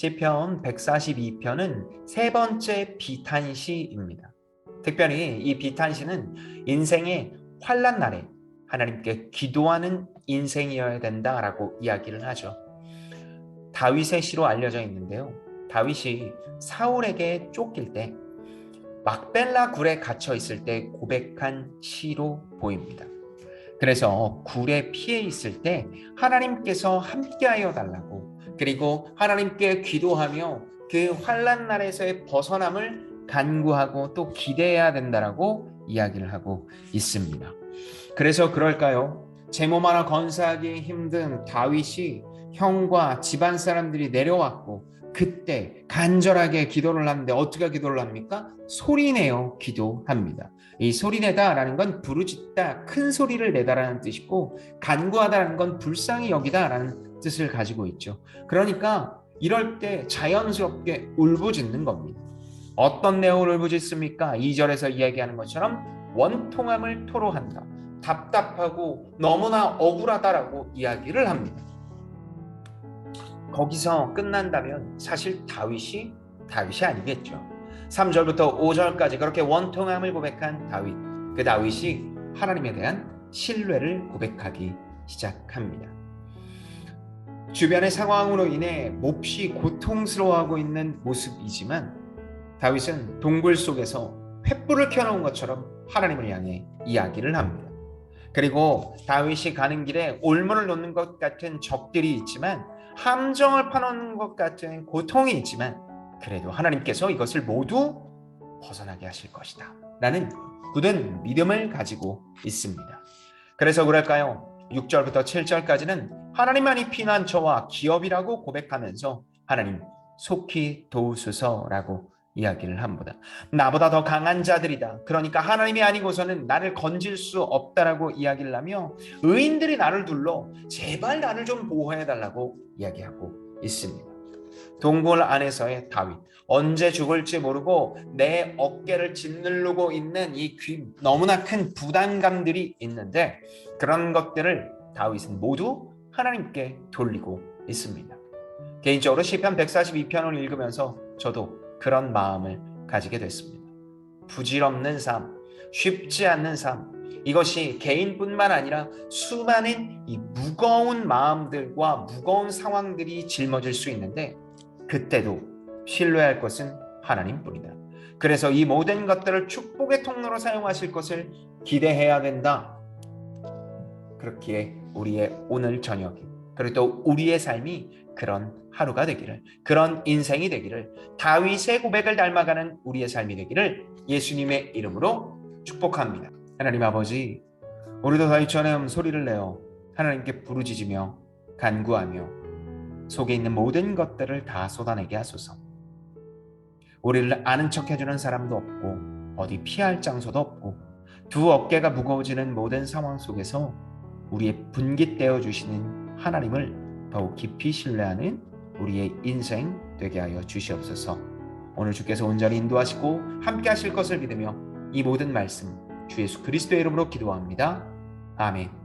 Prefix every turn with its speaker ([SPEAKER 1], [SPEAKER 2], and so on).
[SPEAKER 1] 시편 142편은 세 번째 비탄시입니다. 특별히 이 비탄시는 인생의 환란 날에 하나님께 기도하는 인생이어야 된다라고 이야기를 하죠. 다윗의 시로 알려져 있는데요. 다윗이 사울에게 쫓길 때 막벨라 굴에 갇혀 있을 때 고백한 시로 보입니다. 그래서 굴에 피해 있을 때 하나님께서 함께하여 달라고 그리고 하나님께 기도하며 그 환란 날에서의 벗어남을 간구하고 또 기대해야 된다라고 이야기를 하고 있습니다. 그래서 그럴까요? 제몸 하나 건사하기 힘든 다윗이 형과 집안 사람들이 내려왔고 그때 간절하게 기도를 하는데 어떻게 기도를 합니까? 소리내어 기도합니다. 이 소리내다라는 건 부르짖다, 큰 소리를 내다라는 뜻이고 간구하다라는 건 불쌍히 여기다라는 뜻을 가지고 있죠. 그러니까 이럴 때 자연스럽게 울부짖는 겁니다. 어떤 내용을 울부짖습니까? 2절에서 이야기하는 것처럼 원통함을 토로한다. 답답하고 너무나 억울하다라고 이야기를 합니다. 거기서 끝난다면 사실 다윗이 다윗이 아니겠죠. 3절부터 5절까지 그렇게 원통함을 고백한 다윗. 그 다윗이 하나님에 대한 신뢰를 고백하기 시작합니다. 주변의 상황으로 인해 몹시 고통스러워하고 있는 모습이지만 다윗은 동굴 속에서 횃불을 켜놓은 것처럼 하나님을 향해 이야기를 합니다. 그리고 다윗이 가는 길에 올무를 놓는 것 같은 적들이 있지만 함정을 파놓는 것 같은 고통이 있지만 그래도 하나님께서 이것을 모두 벗어나게 하실 것이다. 라는 굳은 믿음을 가지고 있습니다. 그래서 그럴까요? 6절부터 7절까지는 하나님만이 피난처와 기업이라고 고백하면서 하나님 속히 도우소서라고 이야기를 합니다. 나보다 더 강한 자들이다. 그러니까 하나님이 아니고서는 나를 건질 수 없다라고 이야기를 하며 의인들이 나를 둘러 제발 나를 좀 보호해 달라고 이야기하고 있습니다. 동굴 안에서의 다윗 언제 죽을지 모르고 내 어깨를 짓누르고 있는 이 귀, 너무나 큰 부담감들이 있는데 그런 것들을 다윗은 모두 하나님께 돌리고 있습니다. 개인적으로 시편 142편을 읽으면서 저도 그런 마음을 가지게 됐습니다. 부질없는 삶, 쉽지 않는 삶, 이것이 개인뿐만 아니라 수많은 이 무거운 마음들과 무거운 상황들이 짊어질 수 있는데 그때도 신뢰할 것은 하나님뿐이다. 그래서 이 모든 것들을 축복의 통로로 사용하실 것을 기대해야 된다. 그렇기에 우리의 오늘 저녁이 그리고 또 우리의 삶이 그런 하루가 되기를 그런 인생이 되기를 다윗의 고백을 닮아가는 우리의 삶이 되기를 예수님의 이름으로 축복합니다. 하나님 아버지 우리도 다윗처럼 소리를 내어 하나님께 부르짖으며 간구하며 속에 있는 모든 것들을 다 쏟아내게 하소서. 우리를 아는 척 해주는 사람도 없고 어디 피할 장소도 없고 두 어깨가 무거워지는 모든 상황 속에서 우리의 분깃되어 주시는 하나님을 더욱 깊이 신뢰하는 우리의 인생 되게 하여 주시옵소서. 오늘 주께서 온전히 인도하시고 함께 하실 것을 믿으며 이 모든 말씀 주 예수 그리스도의 이름으로 기도합니다. 아멘.